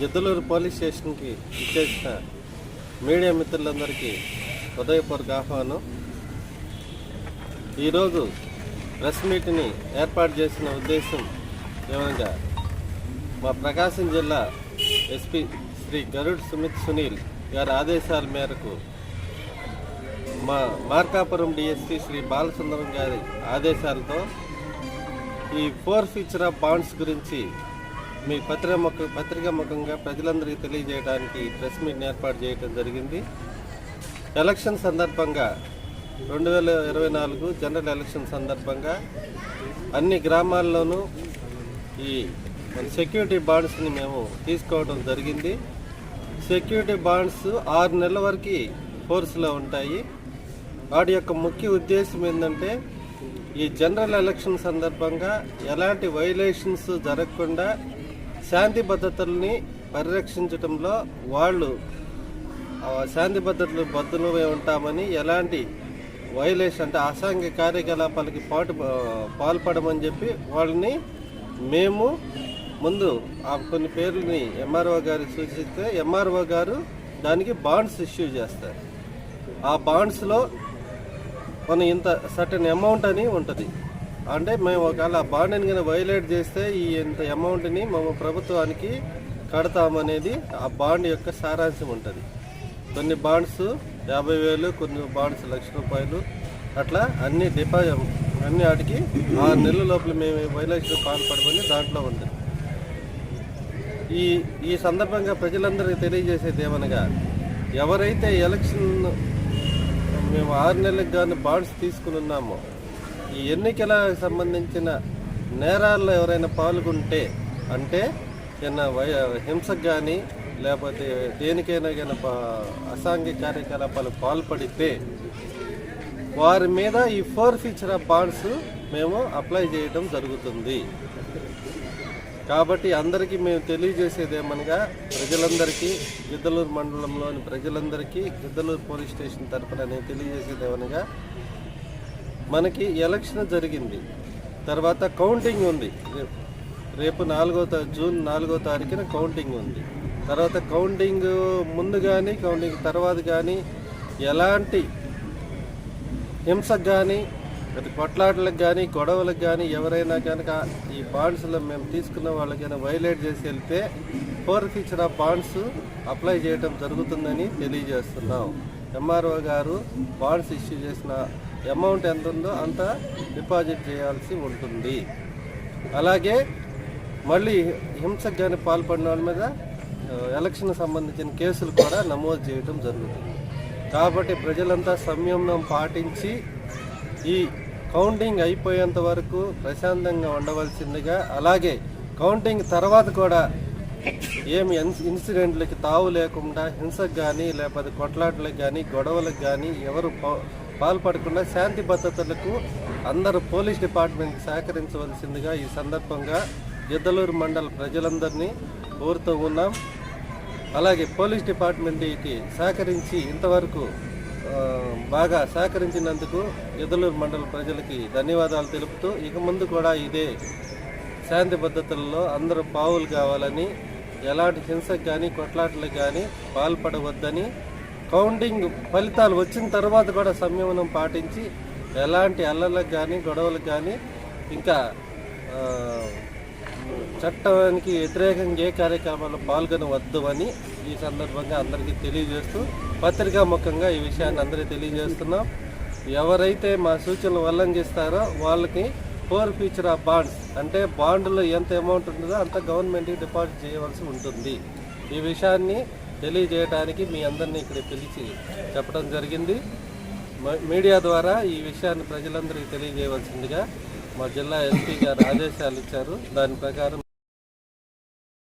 జిద్దలూరు police స్టేషన్కి ఇచ్చేసిన media మిత్రులందరికీ హృదయపూర్వక ఆహ్వానం. ఈరోజు ప్రెస్ మీట్ని ఏర్పాటు చేసిన ఉద్దేశం ఏమనగా మా ప్రకాశం జిల్లా ఎస్పీ శ్రీ గరుడ్ సుమిత్ సునీల్ గారి ఆదేశాల మేరకు మా మార్కాపురం డిఎస్పి శ్రీ బాలసుందరం గారి ఆదేశాలతో ఈ ఫోర్ ఫీచర్ ఆఫ్ బాండ్స్ గురించి మీ పత్రిక ముఖ పత్రికా ముఖంగా ప్రజలందరికీ తెలియజేయడానికి ప్రెస్ మీట్ని ఏర్పాటు చేయడం జరిగింది. ఎలక్షన్ సందర్భంగా రెండు వేల ఇరవై నాలుగు జనరల్ ఎలక్షన్ సందర్భంగా అన్ని గ్రామాల్లోనూ ఈ సెక్యూరిటీ బాండ్స్ని మేము తీసుకోవడం జరిగింది. సెక్యూరిటీ బాండ్స్ ఆరు నెలల వరకు ఫోర్స్లో ఉంటాయి. వాటి యొక్క ముఖ్య ఉద్దేశం ఏంటంటే ఈ జనరల్ ఎలక్షన్ సందర్భంగా ఎలాంటి వైలేషన్స్ జరగకుండా శాంతి భద్రతల్ని పరిరక్షించడంలో వాళ్ళు శాంతి భద్రతలు బద్దులమై ఉంటామని ఎలాంటి వైలేషన్ అంటే అసాంఘ్య కార్యకలాపాలకి పాటు పాల్పడమని చెప్పి వాళ్ళని మేము ముందు ఆ కొన్ని పేర్లని ఎంఆర్ఓ గారు సూచిస్తే ఎంఆర్ఓ గారు దానికి బాండ్స్ ఇష్యూ చేస్తారు. ఆ బాండ్స్లో మనం ఇంత సర్టన్ అమౌంట్ అని ఉంటుంది. అంటే మేము ఒకవేళ ఆ బాండ్ని కనుక వైలేట్ చేస్తే ఈ ఇంత అమౌంట్ని మేము ప్రభుత్వానికి కడతామనేది ఆ బాండ్ యొక్క సారాంశం ఉంటుంది. కొన్ని బాండ్స్ యాభై వేలు కొన్ని బాండ్స్ లక్ష రూపాయలు అట్లా అన్ని డిపాజిట్ అన్ని వాటికి ఆరు నెలల లోపల మేము వైలేషన్ పాల్పడమని దాంట్లో ఉంది. ఈ ఈ సందర్భంగా ప్రజలందరికీ తెలియజేసేది ఏమనగా ఎవరైతే ఎలక్షన్ మేము ఆరు నెలలకు కానీ బాండ్స్ తీసుకుని ఉన్నామో ఈ ఎన్నికలకు సంబంధించిన నేరాల్లో ఎవరైనా పాల్గొంటే అంటే ఏమైనా హింసకు కానీ లేకపోతే దేనికైనా కానీ అసాంఘిక కార్యకలాపాలకు పాల్పడితే వారి మీద ఈ ఫోర్ ఫీచర్ బాండ్స్ మేము అప్లై చేయడం జరుగుతుంది. కాబట్టి అందరికీ మేము తెలియజేసేది ఏమనగా ప్రజలందరికీ గిద్దలూరు మండలంలోని ప్రజలందరికీ గిద్దలూరు పోలీస్ స్టేషన్ తరపున నేను తెలియజేసేది ఏమనగా మనకి ఎలక్షన్ జరిగింది. తర్వాత కౌంటింగ్ ఉంది. రేపు- రేపు నాలుగో జూన్ నాలుగో తారీఖున కౌంటింగ్ ఉంది. తర్వాత కౌంటింగ్ ముందు కానీ కౌంటింగ్ తర్వాత కానీ ఎలాంటి హింసకు కానీ అది కొట్లాటలకు కానీ గొడవలకు కానీ ఎవరైనా కనుక ఈ బాండ్స్లో మేము తీసుకున్న వాళ్ళకైనా వైలేట్ చేసి వెళ్తే forfeiture of bonds apply చేయడం జరుగుతుందని తెలియజేస్తున్నాం. ఎంఆర్ఓ గారు బాండ్స్ ఇష్యూ చేసిన అమౌంట్ ఎంత ఉందో అంత డిపాజిట్ చేయాల్సి ఉంటుంది. అలాగే మళ్ళీ హింసకు కానీ పాల్పడిన వాళ్ళ మీద ఎలక్షన్ సంబంధించిన కేసులు కూడా నమోదు చేయడం జరుగుతుంది. కాబట్టి ప్రజలంతా సంయమనం పాటించి ఈ కౌంటింగ్ అయిపోయేంత వరకు ప్రశాంతంగా ఉండవలసిందిగా అలాగే కౌంటింగ్ తర్వాత కూడా ఏమి ఇన్సిడెంట్లకి తావు లేకుండా హింసకు కానీ లేకపోతే కొట్లాటలకు కానీ గొడవలకు కానీ ఎవరు పాల్పడకుండా శాంతి భద్రతలకు అందరూ పోలీస్ డిపార్ట్మెంట్ సహకరించవలసిందిగా ఈ సందర్భంగా గిద్దలూరు మండల ప్రజలందరినీ కోరుతూ ఉన్నాం. అలాగే పోలీస్ డిపార్ట్మెంట్కి సహకరించి ఇంతవరకు బాగా సహకరించినందుకు ఎదలూరు మండల ప్రజలకి ధన్యవాదాలు తెలుపుతూ ఇక ముందు కూడా ఇదే శాంతి భద్రతల్లో అందరూ పావులు కావాలని ఎలాంటి హింసకు కానీ కొట్లాటలకు కానీ పాల్పడవద్దని కౌంటింగ్ ఫలితాలు వచ్చిన తర్వాత కూడా సంయమనం పాటించి ఎలాంటి అల్లలకు కానీ గొడవలకు కానీ ఇంకా చట్టానికి వ్యతిరేకంగా ఏ కార్యక్రమాల్లో పాల్గొనవద్దు అని ఈ సందర్భంగా అందరికీ తెలియజేస్తూ పత్రికా ముఖంగా ఈ విషయాన్ని అందరికీ తెలియజేస్తున్నాం. ఎవరైతే మా సూచనలు ఉల్లంఘిస్తారో వాళ్ళకి ఫోర్ ఫ్యూచర్ ఆఫ్ బాండ్స్ అంటే బాండ్లో ఎంత అమౌంట్ ఉంటుందో అంత గవర్నమెంట్కి డిపాజిట్ చేయవలసి ఉంటుంది. ఈ విషయాన్ని తెలియజేయడానికి మీ అందరినీ ఇక్కడ పిలిచి చెప్పడం జరిగింది. మ- మీడియా ద్వారా ఈ విషయాన్ని ప్రజలందరికీ తెలియజేయవలసిందిగా మా జిల్లా ఎస్పీ గారు ఆదేశాలు ఇచ్చారు. దాని ప్రకారం